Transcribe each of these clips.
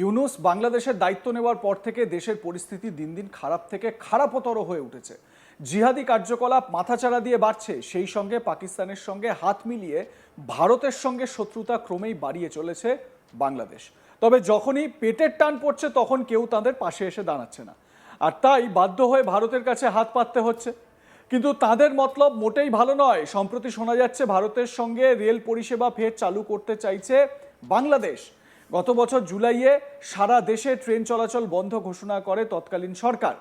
ইউনুস বাংলাদেশের দায়িত্ব নেওয়ার পর থেকে দেশের পরিস্থিতি দিন দিন খারাপ থেকে খারাপতর হয়ে উঠেছে। জিহাদি কার্যকলাপ মাথাচাড়া দিয়ে বাড়ছে, সেই সঙ্গে পাকিস্তানের সঙ্গে হাত মিলিয়ে ভারতের সঙ্গে শত্রুতা ক্রমেই বাড়িয়ে চলেছে বাংলাদেশ। তবে যখনই পেটের টান পড়ছে, তখন কেউ তাদের পাশে এসে দাঁড়াচ্ছে না। আর তাই বাধ্য হয়ে ভারতের কাছে হাত পাততে হচ্ছে। কিন্তু তাদের মতলব মোটেই ভালো নয়। সম্প্রতি শোনা যাচ্ছে, ভারতের সঙ্গে রেল পরিষেবা ফের চালু করতে চাইছে বাংলাদেশ। গত বছর জুলাইয়ে সারা দেশে ট্রেন চলাচল বন্ধ ঘোষণা করে তৎকালীন সরকার।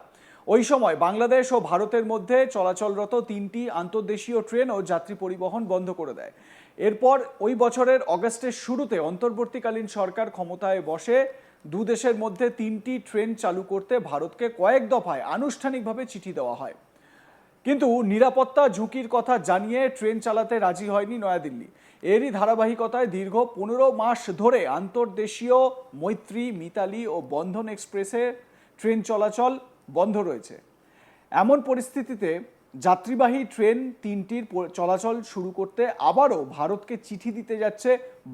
ওই সময় বাংলাদেশ ও ভারতের মধ্যে চলাচলরত তিনটি আন্তর্দেশীয় ট্রেন ও যাত্রী পরিবহন বন্ধ করে দেয়। এরপর ওই বছরের অগস্টের শুরুতে অন্তর্বর্তীকালীন সরকার ক্ষমতায় বসে দু দেশের মধ্যে তিনটি ট্রেন চালু করতে ভারতকে কয়েক দফায় আনুষ্ঠানিকভাবে চিঠি দেওয়া হয়। কিন্তু নিরাপত্তা ঝুঁকির কথা জানিয়ে ট্রেন চালাতে রাজি হয়নি নয়াদিল্লি। এরই ধারাবাহিকতায় দীর্ঘ পনেরো মাস ধরে আন্তর্দেশীয় মৈত্রী, মিতালি ও বন্ধন এক্সপ্রেসে ট্রেন চলাচল বন্ধ রয়েছে। এমন পরিস্থিতিতে যাত্রীবাহী ট্রেন তিনটির চলাচল শুরু করতে আবারও ভারতকে চিঠি দিতে যাচ্ছে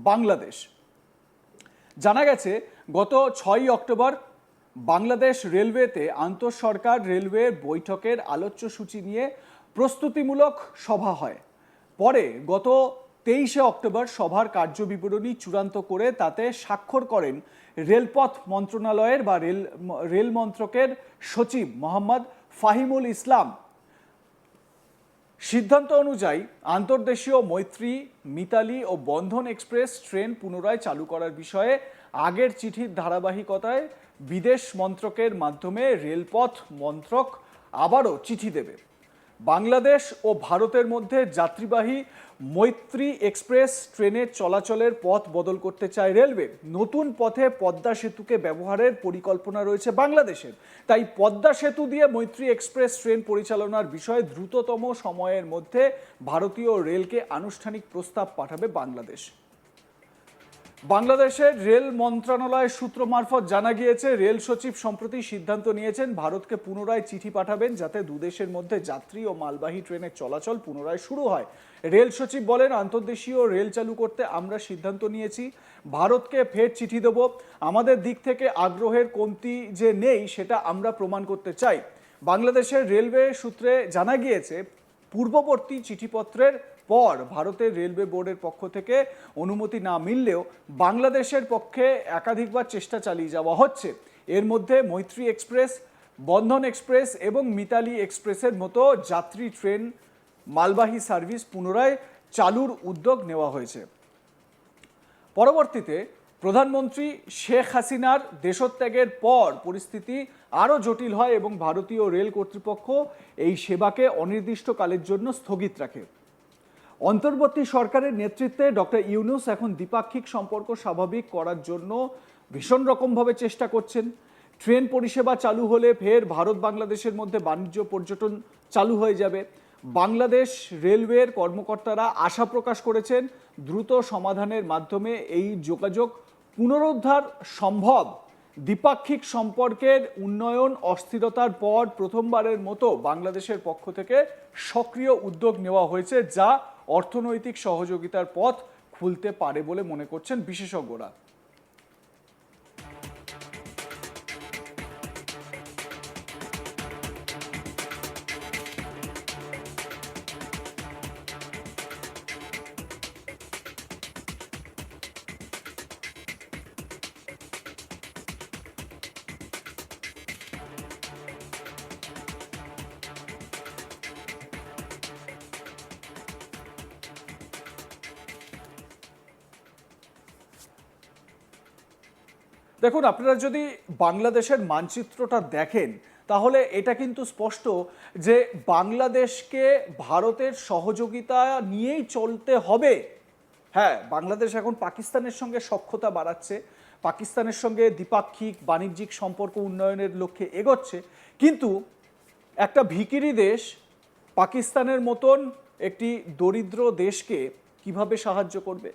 বাংলাদেশ। জানা গেছে, গত ছয়ই অক্টোবর বাংলাদেশ রেলওয়েতে আন্তঃসরকার রেলওয়ে বৈঠকের আলোচ্য সূচি নিয়ে প্রস্তুতিমূলক সভা হয়। পরে গত তেইশে অক্টোবর সভার কার্যবিবরণী চূড়ান্ত করে তাতে স্বাক্ষর করেন রেলপথ মন্ত্রণালয়ের বা রেল রেল মন্ত্রকের সচিব মোহাম্মদ ফাহিমুল ইসলাম। সিদ্ধান্ত অনুযায়ী আন্তর্দেশীয় মৈত্রী, মিতালি ও বন্ধন এক্সপ্রেস ট্রেন পুনরায় চালু করার বিষয়ে আগের চিঠির ধারাবাহিকতায় বিদেশ মন্ত্রকের মাধ্যমে রেলপথ মন্ত্রক আবারও চিঠি দেবে। বাংলাদেশ ও ভারতের মধ্যে যাত্রীবাহী মৈত্রী এক্সপ্রেস ট্রেনের চলাচলের পথ বদল করতে চায় রেলওয়ে। নতুন পথে পদ্মা সেতুকে ব্যবহারের পরিকল্পনা রয়েছে বাংলাদেশের। তাই পদ্মা সেতু দিয়ে মৈত্রী এক্সপ্রেস ট্রেন পরিচালনার বিষয়ে দ্রুততম সময়ের মধ্যে ভারতীয় রেলকে আনুষ্ঠানিক প্রস্তাব পাঠাবে বাংলাদেশ। বাংলাদেশের রেল মন্ত্রণালয়ের সূত্র মারফত জানা গিয়েছে, রেল সচিব সম্প্রতি সিদ্ধান্ত নিয়েছেন, ভারতকে পুনরায় চিঠি পাঠাবেন যাতে দুদেশের মধ্যে যাত্রী ও মালবাহী ট্রেনের চলাচল পুনরায় শুরু হয়। রেল সচিব বলেন, আন্তর্দেশীয় রেল চালু করতে আমরা সিদ্ধান্ত নিয়েছি, ভারতকে ফের চিঠি দেব। আমাদের দিক থেকে আগ্রহের কমতি যে নেই, সেটা আমরা প্রমাণ করতে চাই। বাংলাদেশের রেলওয়ে সূত্রে জানা গিয়েছে, পূর্ববর্তী চিঠিপত্রের পর ভারতের রেলওয়ে বোর্ডের পক্ষ থেকে অনুমতি না মিললেও বাংলাদেশের পক্ষে একাধিকবার চেষ্টা চালিয়ে যাওয়া হচ্ছে। এর মধ্যে মৈত্রী এক্সপ্রেস, বন্ধন এক্সপ্রেস এবং মিতালি এক্সপ্রেসের মতো যাত্রী ট্রেন, মালবাহী সার্ভিস পুনরায় চালুর উদ্যোগ নেওয়া হয়েছে। পরবর্তীতে প্রধানমন্ত্রী শেখ হাসিনার দেশত্যাগের পর পরিস্থিতি আরও জটিল হয় এবং ভারতীয় রেল কর্তৃপক্ষ এই সেবাকে অনির্দিষ্টকালের জন্য স্থগিত রাখে। অন্তর্বর্তী সরকারের নেতৃত্বে ডক্টর ইউনুস এখন দ্বিপাক্ষিক সম্পর্ক স্বাভাবিক করার জন্য ভীষণ রকমভাবে চেষ্টা করছেন। ট্রেন পরিষেবা চালু হলে ফের ভারত বাংলাদেশের মধ্যে বাণিজ্য পর্যটন চালু হয়ে যাবে। বাংলাদেশ রেলওয়ের কর্মকর্তারা আশা প্রকাশ করেছেন দ্রুত সমাধানের মাধ্যমে এই যোগাযোগ পুনরুদ্ধার সম্ভব। দ্বিপাক্ষিক সম্পর্কের উন্নয়ন, অস্থিরতার পর প্রথমবারের মতো বাংলাদেশের পক্ষ থেকে সক্রিয় উদ্যোগ নেওয়া হয়েছে, যা অর্থনৈতিক সহযোগিতার পথ খুলতে পারে বলে মনে করছেন বিশেষজ্ঞরা। দেখুন, আপনারা যদি বাংলাদেশের মানচিত্রটা দেখেন, তাহলে এটা কিন্তু স্পষ্ট যে বাংলাদেশকে ভারতের সহযোগিতা নিয়েই চলতে হবে। হ্যাঁ বাংলাদেশ এখন পাকিস্তানের সঙ্গে সখ্যতা বাড়াচ্ছে, পাকিস্তানের সঙ্গে দ্বিপাক্ষিক বাণিজ্যিক সম্পর্ক উন্নয়নের লক্ষ্যে এগোচ্ছে। কিন্তু একটা ভিকিরি দেশ পাকিস্তানের মতন একটি দরিদ্র দেশকে কীভাবে সাহায্য করবে?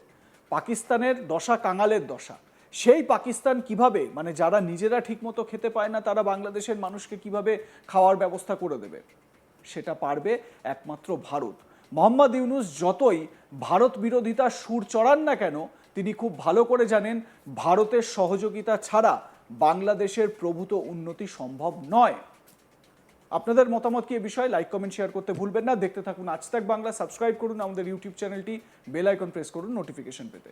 পাকিস্তানের দশা কাঙালের দশা। সেই পাকিস্তান কীভাবে মানে যারা নিজেরা ঠিকমতো খেতে পায় না, তারা বাংলাদেশের মানুষকে কীভাবে খাওয়ার ব্যবস্থা করে দেবে, সেটা পারবে একমাত্র ভারত। মোহাম্মদ ইউনুস যতই ভারত বিরোধিতা সুর চড়ান না কেন, তিনি খুব ভালো করে জানেন, ভারতের সহযোগিতা ছাড়া বাংলাদেশের প্রভূত উন্নতি সম্ভব নয়। আপনাদের মতামত কি এ বিষয়ে? লাইক কমেন্ট শেয়ার করতে ভুলবেন না। দেখতে থাকুন আজ তাক বাংলা। সাবস্ক্রাইব করুন আমাদের ইউটিউব চ্যানেলটি বেল আইকন প্রেস করুন নোটিফিকেশন পেতে।